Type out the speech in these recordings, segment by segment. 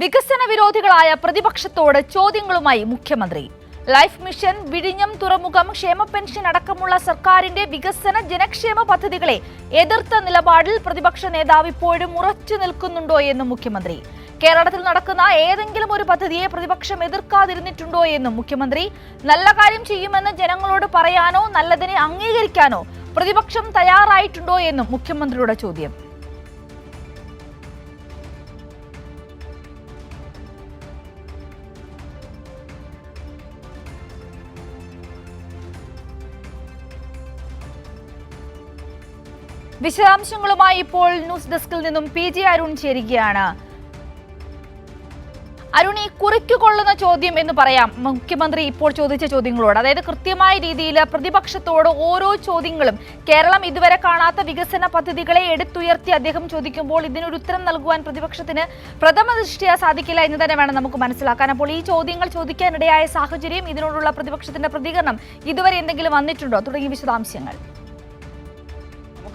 വികസന വിരോധികളായ പ്രതിപക്ഷത്തോട് ചോദ്യങ്ങളുമായി മുഖ്യമന്ത്രി. Life mission വിഴിഞ്ഞം തുറമുഖം ക്ഷേമ പെൻഷൻ അടക്കമുള്ള സർക്കാരിന്റെ വികസന ജനക്ഷേമ പദ്ധതികളെ എതിർത്ത നിലപാടിൽ പ്രതിപക്ഷ നേതാവ് ഇപ്പോഴും ഉറച്ചു നിൽക്കുന്നുണ്ടോ എന്ന് മുഖ്യമന്ത്രി. കേരളത്തിൽ നടക്കുന്ന ഏതെങ്കിലും ഒരു പദ്ധതിയെ പ്രതിപക്ഷം എതിർക്കാതിരുന്നിട്ടുണ്ടോ എന്നും മുഖ്യമന്ത്രി. നല്ല കാര്യം ചെയ്യുമെന്ന് ജനങ്ങളോട് പറയാനോ നല്ലതിനെ അംഗീകരിക്കാനോ പ്രതിപക്ഷം തയ്യാറായിട്ടുണ്ടോ എന്നും മുഖ്യമന്ത്രിയുടെ ചോദ്യം. വിശദാംശങ്ങളുമായി ഇപ്പോൾ ന്യൂസ് ഡെസ്കിൽ നിന്നും പി ജെ അരുൺ ചേരുകയാണ്. അരുൺ ഈ കുറിക്കുകൊള്ളുന്ന ചോദ്യം എന്ന് പറയാം. മുഖ്യമന്ത്രി ഇപ്പോൾ ചോദിച്ച ചോദ്യങ്ങളോട്. അതായത് കൃത്യമായ രീതിയിൽ പ്രതിപക്ഷത്തോട് ഓരോ ചോദ്യങ്ങളും കേരളം ഇതുവരെ കാണാത്ത വികസന പദ്ധതികളെ എടുത്തുയർത്തി അദ്ദേഹം ചോദിക്കുമ്പോൾ ഇതിനൊരു ഉത്തരം നൽകുവാൻ പ്രതിപക്ഷത്തിന് പ്രഥമ ദൃഷ്ടിയ സാധിക്കില്ല എന്ന് തന്നെ വേണം നമുക്ക് മനസ്സിലാക്കാൻ. അപ്പോൾ ഈ ചോദ്യങ്ങൾ ചോദിക്കാനിടയായ സാഹചര്യം ഇതിനോടുള്ള പ്രതിപക്ഷത്തിന്റെ പ്രതികരണം ഇതുവരെ എന്തെങ്കിലും വന്നിട്ടുണ്ടോ? തുടങ്ങിയ വിശദാംശങ്ങൾ.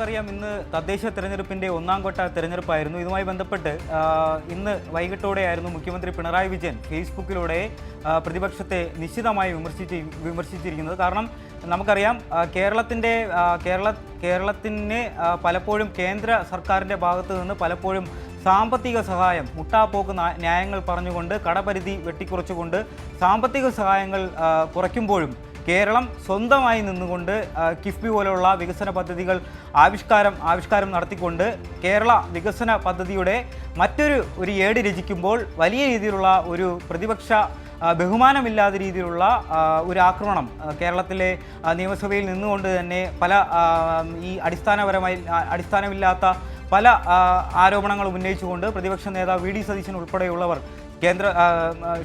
നമുക്കറിയാം ഇന്ന് തദ്ദേശ തെരഞ്ഞെടുപ്പിന്റെ ഒന്നാം ഘട്ട തെരഞ്ഞെടുപ്പായിരുന്നു. ഇതുമായി ബന്ധപ്പെട്ട് ഇന്ന് വൈകിട്ടോടെയായിരുന്നു മുഖ്യമന്ത്രി പിണറായി വിജയൻ ഫേസ്ബുക്കിലൂടെ പ്രതിപക്ഷത്തെ നിശ്ചിതമായി വിമർശിച്ച് വിമർശിച്ചിരിക്കുന്നത്. കാരണം നമുക്കറിയാം കേരളത്തിന്റെ കേരള കേരളത്തിന് പലപ്പോഴും കേന്ദ്ര സർക്കാരിന്റെ ഭാഗത്തു നിന്ന് പലപ്പോഴും സാമ്പത്തിക സഹായം മുട്ടാപ്പോക്ക് ന്യായങ്ങൾ പറഞ്ഞുകൊണ്ട് കടപരിധി വെട്ടിക്കുറച്ചുകൊണ്ട് സാമ്പത്തിക സഹായങ്ങൾ കുറയ്ക്കുമ്പോഴും കേരളം സ്വന്തമായി നിന്നുകൊണ്ട് കിഫ്ബി പോലെയുള്ള വികസന പദ്ധതികൾ ആവിഷ്കാരം ആവിഷ്കാരം നടത്തിക്കൊണ്ട് കേരള വികസന പദ്ധതിയുടെ മറ്റൊരു ഒരു ഏട് രചിക്കുമ്പോൾ വലിയ രീതിയിലുള്ള ഒരു പ്രതിപക്ഷ ബഹുമാനമില്ലാത്ത രീതിയിലുള്ള ഒരു ആക്രമണം കേരളത്തിലെ നിയമസഭയിൽ നിന്നുകൊണ്ട് തന്നെ പല ഈ അടിസ്ഥാനപരമായി അടിസ്ഥാനമില്ലാത്ത പല ആരോപണങ്ങളും ഉന്നയിച്ചുകൊണ്ട് പ്രതിപക്ഷ നേതാവ് വി ഡി സതീശൻ ഉൾപ്പെടെയുള്ളവർ കേന്ദ്ര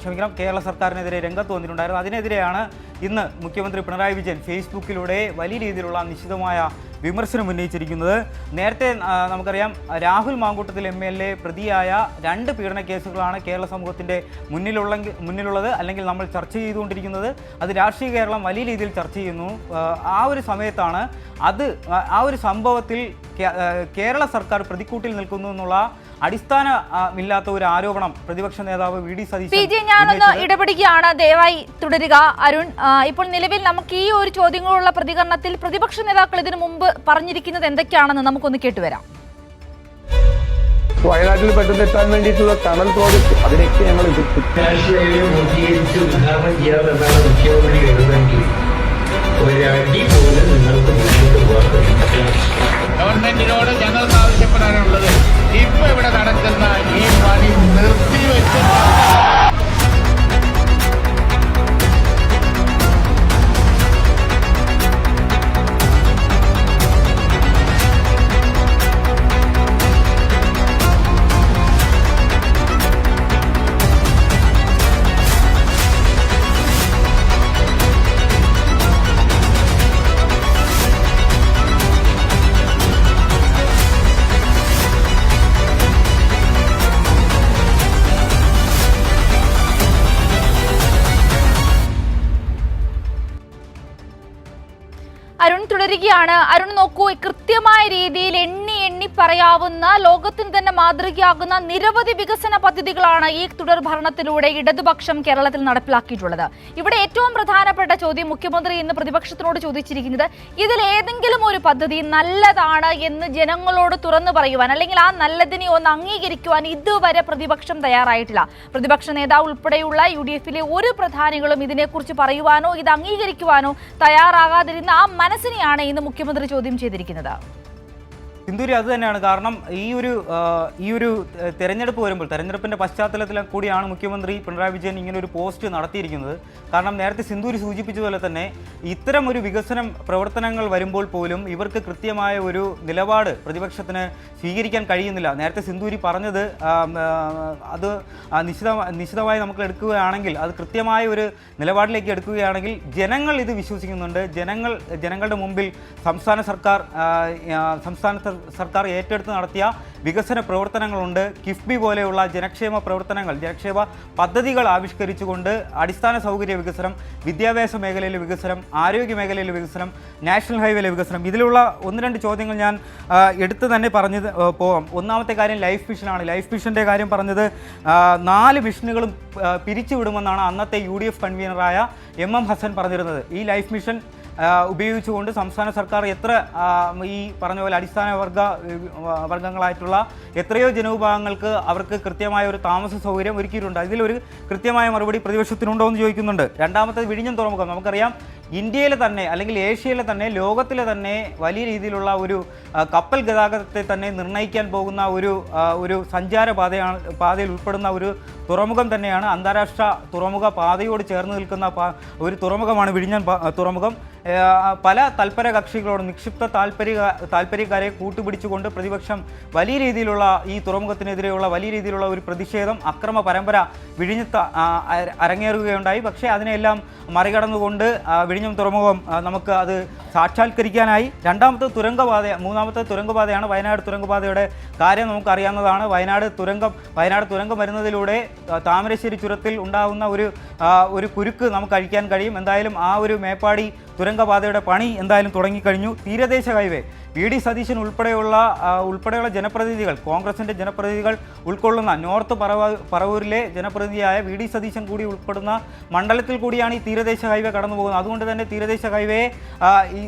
ക്ഷമിക്കണം കേരള സർക്കാരിനെതിരെ രംഗത്ത് വന്നിട്ടുണ്ടായിരുന്നു. അതിനെതിരെയാണ് ഇന്ന് മുഖ്യമന്ത്രി പിണറായി വിജയൻ ഫേസ്ബുക്കിലൂടെ വലിയ രീതിയിലുള്ള നിശ്ചിതമായ വിമർശനം ഉന്നയിച്ചിരിക്കുന്നത്. നേരത്തെ നമുക്കറിയാം Rahul Mankoottathil M L A പ്രതിയായ രണ്ട് പീഡന കേസുകളാണ് കേരള സമൂഹത്തിന്റെ മുന്നിലുള്ള മുന്നിലുള്ളത് അല്ലെങ്കിൽ നമ്മൾ ചർച്ച ചെയ്തുകൊണ്ടിരിക്കുന്നത്. അത് രാഷ്ട്രീയ കേരളം വലിയ രീതിയിൽ ചർച്ച ചെയ്യുന്നു. ആ, ഒരു സമയത്താണ് അത് ആ ഒരു സംഭവത്തിൽ കേരള സർക്കാർ പ്രതിക്കൂട്ടിൽ നിൽക്കുന്നു എന്നുള്ള അടിസ്ഥാന ആ, ഇല്ലാത്ത ഒരു ആരോപണം പ്രതിപക്ഷ നേതാവ് വി ഡി പി സതീശൻ ജെ ഞാനൊന്ന് ഇടപെടുകയാണ്. ദയവായി തുടരുക. അരുൺ ഇപ്പോൾ നിലവിൽ നമുക്ക് ഈ ഒരു ചോദ്യങ്ങളുള്ള പ്രതികരണത്തിൽ പ്രതിപക്ഷ നേതാക്കൾ ഇതിനു മുമ്പ് പറഞ്ഞിരിക്കുന്നത് എന്തൊക്കെയാണെന്ന് നമുക്കൊന്ന് കേട്ടുവരാം വയനാട്ടിൽ പെട്ടെന്ന് എത്താൻ വേണ്ടിയിട്ടുള്ള ടണൽ പ്രോജക്ട് അതിനൊക്കെ ഞങ്ങൾ എതിർത്തു രാഷ്ട്രീയ പൂർത്തീകരിച്ച് ഉദ്ഘാടനം ചെയ്യാമെന്നാണ് മുഖ്യമന്ത്രി കരുതെങ്കിൽ ഒരടി പോലും നിങ്ങൾക്ക് മുന്നോട്ട് പോകാൻ കഴിയില്ല. ഗവൺമെന്റിനോട് ഞങ്ങൾക്ക് അരുൺ തുടരുകയാണ്. അരുൺ നോക്കൂ കൃത്യമായ രീതിയിൽ എണ്ണി എണ്ണി പറയാവുന്ന ലോകത്തിന് തന്നെ മാതൃകയാകുന്ന നിരവധി വികസന പദ്ധതികളാണ് ഈ തുടർ ഭരണത്തിലൂടെ ഇടതുപക്ഷം കേരളത്തിൽ നടപ്പിലാക്കിയിട്ടുള്ളത്. ഇവിടെ ഏറ്റവും പ്രധാനപ്പെട്ട ചോദ്യം മുഖ്യമന്ത്രി ഇന്ന് പ്രതിപക്ഷത്തിനോട് ചോദിച്ചിരിക്കുന്നത് ഇതിൽ ഏതെങ്കിലും ഒരു പദ്ധതി നല്ലതാണ് എന്ന് ജനങ്ങളോട് തുറന്നു പറയുവാൻ അല്ലെങ്കിൽ ആ നല്ലതിനെ ഒന്ന് അംഗീകരിക്കുവാൻ ഇതുവരെ പ്രതിപക്ഷം തയ്യാറായിട്ടില്ല. പ്രതിപക്ഷ നേതാവ് ഉൾപ്പെടെയുള്ള യു ഡി എഫിലെ ഒരു പ്രധാനികളും ഇതിനെക്കുറിച്ച് പറയുവാനോ ഇത് അംഗീകരിക്കുവാനോ തയ്യാറാകാതിരുന്ന ആ മനസ്സിനെയാണ് ഇന്ന് മുഖ്യമന്ത്രി ചോദ്യം ചെയ്തിരിക്കുന്നത്. സിന്ദൂരി അത് തന്നെയാണ്. കാരണം ഈ ഒരു ഈ ഒരു തെരഞ്ഞെടുപ്പ് വരുമ്പോൾ തെരഞ്ഞെടുപ്പിന്റെ പശ്ചാത്തലത്തിൽ കൂടിയാണ് മുഖ്യമന്ത്രി പിണറായി വിജയൻ ഇങ്ങനെ ഒരു പോസ്റ്റ് നടത്തിയിരിക്കുന്നത്. കാരണം നേരത്തെ സിന്ദൂരി സൂചിപ്പിച്ചതുപോലെ തന്നെ ഇത്തരം ഒരു വികസനം പ്രവർത്തനങ്ങൾ വരുമ്പോൾ പോലും ഇവർക്ക് കൃത്യമായ ഒരു നിലപാട് പ്രതിപക്ഷത്തിന് സ്വീകരിക്കാൻ കഴിയുന്നില്ല. നേരത്തെ സിന്ദൂരി പറഞ്ഞത് അത് നിശിത നിശ്ചിത നിശ്ചിതമായി നമുക്ക് എടുക്കുകയാണെങ്കിൽ അത് കൃത്യമായ ഒരു നിലപാടിലേക്ക് എടുക്കുകയാണെങ്കിൽ ജനങ്ങൾ ഇത് വിശ്വസിക്കുന്നുണ്ട്. ജനങ്ങൾ ജനങ്ങളുടെ മുമ്പിൽ സംസ്ഥാന സർക്കാർ ആ, ആ, സംസ്ഥാന സർ- സർക്കാർ ഏറ്റെടുത്ത് നടത്തിയ വികസന പ്രവർത്തനങ്ങളുണ്ട്. കിഫ്ബി പോലെയുള്ള ജനക്ഷേമ പ്രവർത്തനങ്ങൾ ജനക്ഷേമ പദ്ധതികൾ ആവിഷ്കരിച്ചുകൊണ്ട് അടിസ്ഥാന സൗകര്യ വികസനം വിദ്യാഭ്യാസ മേഖലയിലെ വികസനം ആരോഗ്യ മേഖലയിലെ വികസനം നാഷണൽ ഹൈവേയിലെ വികസനം. ഇതിലുള്ള ഒന്ന് രണ്ട് ചോദ്യങ്ങൾ ഞാൻ എടുത്തു തന്നെ പറഞ്ഞത് ആ, പോവാം. ഒന്നാമത്തെ കാര്യം ലൈഫ് മിഷനാണ്. ലൈഫ് മിഷന്റെ കാര്യം പറഞ്ഞത് നാല് മിഷനുകളും പിരിച്ചുവിടുമെന്നാണ് അന്നത്തെ യു ഡി എഫ് കൺവീനറായ എം എം ഹസൻ പറഞ്ഞിരുന്നത്. ഈ ലൈഫ് മിഷൻ ഉപയോഗിച്ചുകൊണ്ട് സംസ്ഥാന സർക്കാർ എത്ര ഈ പറഞ്ഞ പോലെ അടിസ്ഥാന വർഗ വർഗങ്ങളായിട്ടുള്ള എത്രയോ ജനവിഭാഗങ്ങൾക്ക് അവർക്ക് കൃത്യമായ ഒരു താമസ സൗകര്യം ഒരുക്കിയിട്ടുണ്ട്. അതിലൊരു കൃത്യമായ മറുപടി പ്രതിപക്ഷത്തിനുണ്ടോ എന്ന് ചോദിക്കുന്നുണ്ട്. രണ്ടാമത്തെ വിഴിഞ്ഞം തുറമുഖം. നമുക്കറിയാം ഇന്ത്യയിലെ തന്നെ അല്ലെങ്കിൽ ഏഷ്യയിലെ തന്നെ ലോകത്തിലെ തന്നെ വലിയ രീതിയിലുള്ള ഒരു കപ്പൽ ഗതാഗതത്തെ തന്നെ നിർണയിക്കാൻ പോകുന്ന ഒരു ഒരു സഞ്ചാര പാതയാണ് പാതയിൽ ഉൾപ്പെടുന്ന ഒരു തുറമുഖം തന്നെയാണ് അന്താരാഷ്ട്ര തുറമുഖ പാതയോട് ചേർന്ന് നിൽക്കുന്ന ഒരു തുറമുഖമാണ് വിഴിഞ്ഞം തുറമുഖം. പല തൽപര കക്ഷികളോട് നിക്ഷിപ്ത താല്പര്യ താല്പര്യക്കാരെ കൂട്ടുപിടിച്ചുകൊണ്ട് പ്രതിപക്ഷം വലിയ രീതിയിലുള്ള ഈ തുറമുഖത്തിനെതിരെയുള്ള വലിയ രീതിയിലുള്ള ഒരു പ്രതിഷേധം അക്രമ പരമ്പര വിഴിഞ്ഞത്ത് അരങ്ങേറുകയുണ്ടായി. പക്ഷേ അതിനെല്ലാം മറികടന്നുകൊണ്ട് വിഴിഞ്ഞം തുറമുഖം നമുക്ക് അത് സാക്ഷാത്കരിക്കാനായി രണ്ടാമത്തെ തുരങ്കപാത മൂന്നാമത്തെ തുരങ്കപാതയാണ് വയനാട് തുരങ്കപാതയുടെ കാര്യം നമുക്കറിയാവുന്നതാണ്. വയനാട് തുരങ്കം വയനാട് തുരങ്കം വരുന്നതിലൂടെ താമരശ്ശേരി ചുരത്തിൽ ഉണ്ടാകുന്ന ഒരു ഒരു കുരുക്ക് നമുക്ക് അഴിക്കാൻ കഴിയും. എന്തായാലും ആ ഒരു മേപ്പാടി തുരങ്കപാതയുടെ പണി എന്തായാലും തുടങ്ങിക്കഴിഞ്ഞു. തീരദേശ ഹൈവേ വി ഡി സതീശൻ ഉൾപ്പെടെയുള്ള ഉൾപ്പെടെയുള്ള ജനപ്രതിനിധികൾ കോൺഗ്രസിന്റെ ജനപ്രതിനിധികൾ ഉൾക്കൊള്ളുന്ന നോർത്ത് പറവ പറവൂരിലെ ജനപ്രതിനിധിയായ വി ഡി സതീശൻ കൂടി ഉൾപ്പെടുന്ന മണ്ഡലത്തിൽ കൂടിയാണ് ഈ തീരദേശ ഹൈവേ കടന്നു പോകുന്നത് അതുകൊണ്ട് തന്നെ തീരദേശ ഹൈവേ ഈ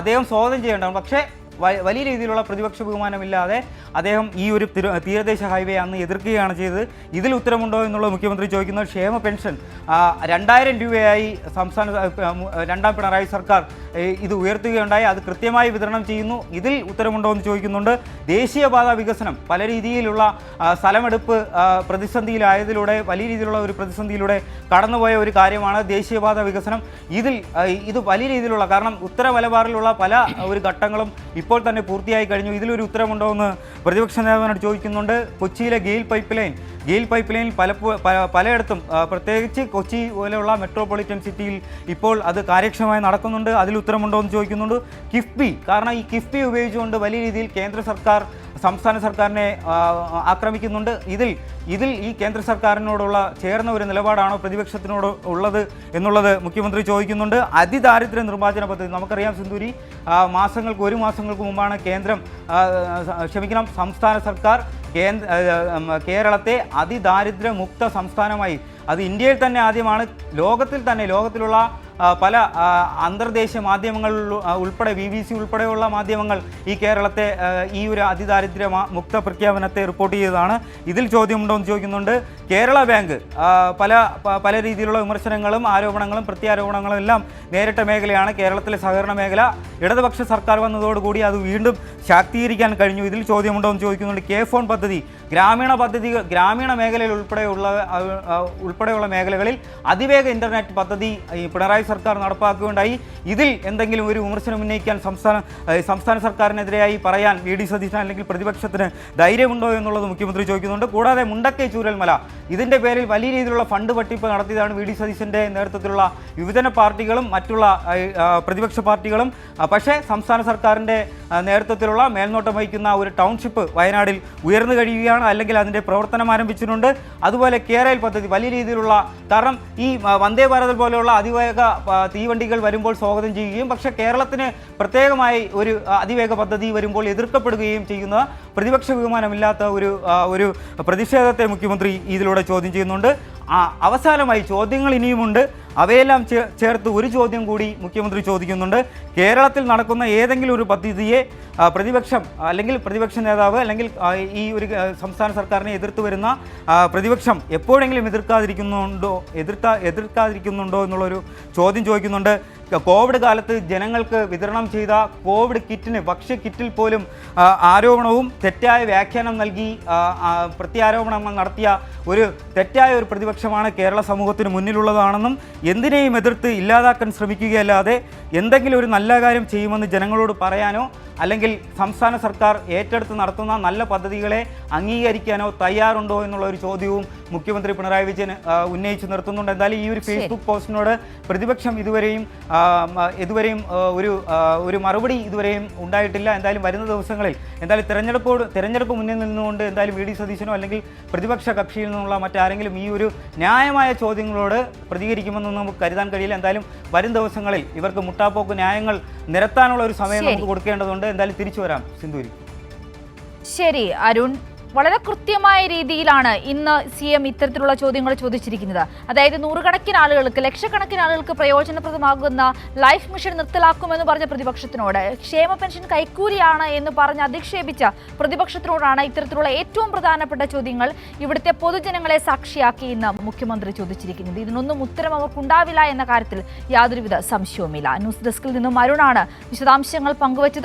അദ്ദേഹം സ്വാഗതം ചെയ്യേണ്ടതാണ്. പക്ഷേ വലിയ രീതിയിലുള്ള പ്രതിപക്ഷ ബഹുമാനമില്ലാതെ അദ്ദേഹം ഈ ഒരു തീരദേശ ഹൈവേ അന്ന് എതിർക്കുകയാണ് ചെയ്തത്. ഇതിൽ ഉത്തരമുണ്ടോ എന്നുള്ള മുഖ്യമന്ത്രി ചോദിക്കുന്നത് ക്ഷേമ പെൻഷൻ. രണ്ടായിരം രൂപയായി സംസ്ഥാന രണ്ടാം പിണറായി സർക്കാർ ഇത് ഉയർത്തുകയുണ്ടായി. അത് കൃത്യമായി വിതരണം ചെയ്യുന്നു. ഇതിൽ ഉത്തരമുണ്ടോ എന്ന് ചോദിക്കുന്നുണ്ട്. ദേശീയപാത വികസനം പല രീതിയിലുള്ള സ്ഥലമെടുപ്പ് പ്രതിസന്ധിയിലായതിലൂടെ വലിയ രീതിയിലുള്ള ഒരു പ്രതിസന്ധിയിലൂടെ കടന്നുപോയ ഒരു കാര്യമാണ് ദേശീയപാത വികസനം. ഇതിൽ ഇത് വലിയ രീതിയിലുള്ള കാരണം ഉത്തര മലബാറിലുള്ള പല ഒരു ഘട്ടങ്ങളും ഇപ്പോൾ തന്നെ പൂർത്തിയായി കഴിഞ്ഞു. ഇതിലൊരു ഉത്തരമുണ്ടോ എന്ന് പ്രതിപക്ഷ നേതാവിനോട് ചോദിക്കുന്നുണ്ട്. കൊച്ചിയിലെ GAIL pipeline GAIL pipe പലപ്പോ പല- പലയിടത്തും പ്രത്യേകിച്ച് കൊച്ചി പോലെയുള്ള മെട്രോപൊളിറ്റൻ സിറ്റിയിൽ ഇപ്പോൾ അത് കാര്യക്ഷമമായി നടക്കുന്നുണ്ട്. അതിൽ ഉത്തരമുണ്ടോ എന്ന് ചോദിക്കുന്നുണ്ട്. കിഫ്ബി കാരണം ഈ കിഫ്ബി ഉപയോഗിച്ചുകൊണ്ട് വലിയ രീതിയിൽ കേന്ദ്ര സർക്കാർ സംസ്ഥാന സർക്കാരിനെ ആക്രമിക്കുന്നുണ്ട്. ഇതിൽ ഇതിൽ ഈ കേന്ദ്ര സർക്കാരിനോടുള്ള ചേർന്ന ഒരു നിലപാടാണോ പ്രതിപക്ഷത്തിനോട് ഉള്ളത് എന്നുള്ളത് മുഖ്യമന്ത്രി ചോദിക്കുന്നുണ്ട്. അതിദാരിദ്ര്യ നിർമ്മാർജന പദ്ധതി നമുക്കറിയാം സിന്ധൂരി മാസങ്ങൾക്ക് ഒരു മാസങ്ങൾക്ക് മുമ്പാണ് കേന്ദ്രം ക്ഷമിക്കണം സംസ്ഥാന സർക്കാർ കേന്ദ്ര കേരളത്തെ അതിദാരിദ്ര്യ മുക്ത സംസ്ഥാനമായി. അത് ഇന്ത്യയിൽ തന്നെ ആദ്യമാണ്. ലോകത്തിൽ തന്നെ ലോകത്തിലുള്ള പല അന്തർദേശീയ മാധ്യമങ്ങൾ ഉൾപ്പെടെ വി സി ഉൾപ്പെടെയുള്ള മാധ്യമങ്ങൾ ഈ കേരളത്തെ ഈ ഒരു അതിദാരിദ്ര്യ മുക്ത പ്രഖ്യാപനത്തെ റിപ്പോർട്ട് ചെയ്തതാണ്. ഇതിൽ ചോദ്യമുണ്ടോ എന്ന് ചോദിക്കുന്നുണ്ട്. കേരള ബാങ്ക് പല പല രീതിയിലുള്ള വിമർശനങ്ങളും ആരോപണങ്ങളും പ്രത്യാരോപണങ്ങളും എല്ലാം നേരിട്ട മേഖലയാണ് കേരളത്തിലെ സഹകരണ മേഖല. ഇടതുപക്ഷ സർക്കാർ വന്നതോടുകൂടി അത് വീണ്ടും ശാക്തീകരിക്കാൻ കഴിഞ്ഞു. ഇതിൽ ചോദ്യമുണ്ടോ എന്ന് ചോദിക്കുന്നുണ്ട് കെ ഫോൺ പദ്ധതി. ഗ്രാമീണ പദ്ധതി ഗ്രാമീണ മേഖലയിൽ ഉൾപ്പെടെയുള്ള ഉൾപ്പെടെയുള്ള മേഖലകളിൽ അതിവേഗ ഇന്റർനെറ്റ് പദ്ധതി പിണറായി സർക്കാർ നടപ്പാക്കുകയുണ്ടായി. ഇതിൽ എന്തെങ്കിലും ഒരു വിമർശനം ഉന്നയിക്കാൻ സംസ്ഥാന സംസ്ഥാന സർക്കാരിനെതിരെയായി പറയാൻ വി ഡി സതീശൻ അല്ലെങ്കിൽ പ്രതിപക്ഷത്തിന് ധൈര്യമുണ്ടോ എന്നുള്ളത് മുഖ്യമന്ത്രി ചോദിക്കുന്നുണ്ട്. കൂടാതെ മുണ്ടക്കൈ ചൂരൽമല ഇതിന്റെ പേരിൽ വലിയ രീതിയിലുള്ള ഫണ്ട് വട്ടിപ്പ് നടത്തിയതാണ് വി ഡി സതീശന്റെ നേതൃത്വത്തിലുള്ള യുവജന പാർട്ടികളും മറ്റുള്ള പ്രതിപക്ഷ പാർട്ടികളും. പക്ഷേ സംസ്ഥാന സർക്കാരിന്റെ ആ, നേതൃത്വത്തിലുള്ള മേൽനോട്ടം വഹിക്കുന്ന ഒരു ടൗൺഷിപ്പ് വയനാടിൽ ഉയർന്നു കഴിയുകയാണ് അല്ലെങ്കിൽ അതിന്റെ പ്രവർത്തനം ആരംഭിച്ചിട്ടുണ്ട്. അതുപോലെ കേരയിൽ പദ്ധതി വലിയ രീതിയിലുള്ള കാരണം ഈ വന്ദേ ഭാരത് പോലെയുള്ള അതിവേഗ തീവണ്ടികൾ വരുമ്പോൾ സ്വാഗതം ചെയ്യുകയും പക്ഷേ കേരളത്തിന് പ്രത്യേകമായി ഒരു അതിവേഗ പദ്ധതി വരുമ്പോൾ എതിർക്കപ്പെടുകയും ചെയ്യുന്ന പ്രതിപക്ഷ ബഹുമാനമില്ലാത്ത ഒരു ഒരു പ്രതിഷേധത്തെ മുഖ്യമന്ത്രി ഇതിലൂടെ ചോദ്യം ചെയ്യുന്നുണ്ട്. അവസാനമായി ചോദ്യങ്ങൾ ഇനിയുമുണ്ട്. അവയെല്ലാം ചേർത്ത് ഒരു ചോദ്യം കൂടി മുഖ്യമന്ത്രി ചോദിക്കുന്നുണ്ട്. കേരളത്തിൽ നടക്കുന്ന ഏതെങ്കിലും ഒരു പദ്ധതിയെ പ്രതിപക്ഷം അല്ലെങ്കിൽ പ്രതിപക്ഷ നേതാവ് അല്ലെങ്കിൽ ഈ ഒരു സംസ്ഥാന സർക്കാരിനെ എതിർത്ത് വരുന്ന പ്രതിപക്ഷം എപ്പോഴെങ്കിലും എതിർക്കാതിരിക്കുന്നുണ്ടോ എതിർക്കാ എതിർക്കാതിരിക്കുന്നുണ്ടോ എന്നുള്ളൊരു ചോദ്യം ചോദിക്കുന്നുണ്ട്. കോവിഡ് കാലത്ത് ജനങ്ങൾക്ക് വിതരണം ചെയ്ത കോവിഡ് കിറ്റിന് ഭക്ഷ്യ കിറ്റിൽ പോലും ആരോപണവും തെറ്റായ വ്യാഖ്യാനം നൽകി പ്രത്യാരോപണങ്ങൾ നടത്തിയ ഒരു തെറ്റായ ഒരു പ്രതിപക്ഷമാണ് കേരള സമൂഹത്തിന് മുന്നിലുള്ളതാണെന്നും എന്തിനേയും എതിർത്ത് ഇല്ലാതാക്കാൻ ശ്രമിക്കുകയല്ലാതെ എന്തെങ്കിലും ഒരു നല്ല കാര്യം ചെയ്യുമെന്ന് ജനങ്ങളോട് പറയാനോ അല്ലെങ്കിൽ സംസ്ഥാന സർക്കാർ ഏറ്റെടുത്ത് നടത്തുന്ന നല്ല പദ്ധതികളെ അംഗീകരിക്കാനോ തയ്യാറുണ്ടോ എന്നുള്ള ഒരു ചോദ്യവും മുഖ്യമന്ത്രി പിണറായി വിജയൻ ഉന്നയിച്ച് നിർത്തുന്നുണ്ട്. എന്തായാലും ഈ ഒരു ഫേസ്ബുക്ക് പോസ്റ്റിനോട് പ്രതിപക്ഷം ഇതുവരെയും ഇതുവരെയും ഒരു ഒരു മറുപടി ഇതുവരെയും ഉണ്ടായിട്ടില്ല. എന്തായാലും വരുന്ന ദിവസങ്ങളിൽ എന്തായാലും തിരഞ്ഞെടുപ്പോട് തിരഞ്ഞെടുപ്പ് മുന്നിൽ നിന്നുകൊണ്ട് എന്തായാലും വി ഡി സതീശനോ അല്ലെങ്കിൽ പ്രതിപക്ഷ കക്ഷിയിൽ നിന്നുള്ള മറ്റാരെങ്കിലും ഈ ഒരു ന്യായമായ ചോദ്യങ്ങളോട് പ്രതികരിക്കുമെന്നൊന്നും നമുക്ക് കരുതാൻ കഴിയില്ല. എന്തായാലും വരും ദിവസങ്ങളിൽ ഇവർക്ക് മുട്ടാപ്പോക്ക് ന്യായങ്ങൾ നിരത്താനുള്ള ഒരു സമയം നമുക്ക് കൊടുക്കേണ്ടതുണ്ട്. എന്തായാലും തിരിച്ചു വരാം. സിന്ധൂരി ശരി അരുൺ. വളരെ കൃത്യമായ രീതിയിലാണ് ഇന്ന് സി എം ഇത്തരത്തിലുള്ള ചോദ്യങ്ങൾ ചോദിച്ചിരിക്കുന്നത്. അതായത് നൂറുകണക്കിന് ആളുകൾക്ക് ലക്ഷക്കണക്കിന് ആളുകൾക്ക് പ്രയോജനപ്രദമാകുന്ന ലൈഫ് മിഷൻ നിർത്തലാക്കുമെന്ന് പറഞ്ഞ പ്രതിപക്ഷത്തിനോട് ക്ഷേമ പെൻഷൻ കൈക്കൂലിയാണ് എന്ന് പറഞ്ഞ് അധിക്ഷേപിച്ച പ്രതിപക്ഷത്തിനോടാണ് ഇത്തരത്തിലുള്ള ഏറ്റവും പ്രധാനപ്പെട്ട ചോദ്യങ്ങൾ ഇവിടുത്തെ പൊതുജനങ്ങളെ സാക്ഷിയാക്കി ഇന്ന് മുഖ്യമന്ത്രി ചോദിച്ചിരിക്കുന്നത്. ഇതിനൊന്നും ഉത്തരം അവർക്കുണ്ടാവില്ല എന്ന കാര്യത്തിൽ യാതൊരുവിധ സംശയവുമില്ല. ന്യൂസ് ഡെസ്കിൽ നിന്നും അരുണാണ് വിശദാംശങ്ങൾ പങ്കുവച്ചത്.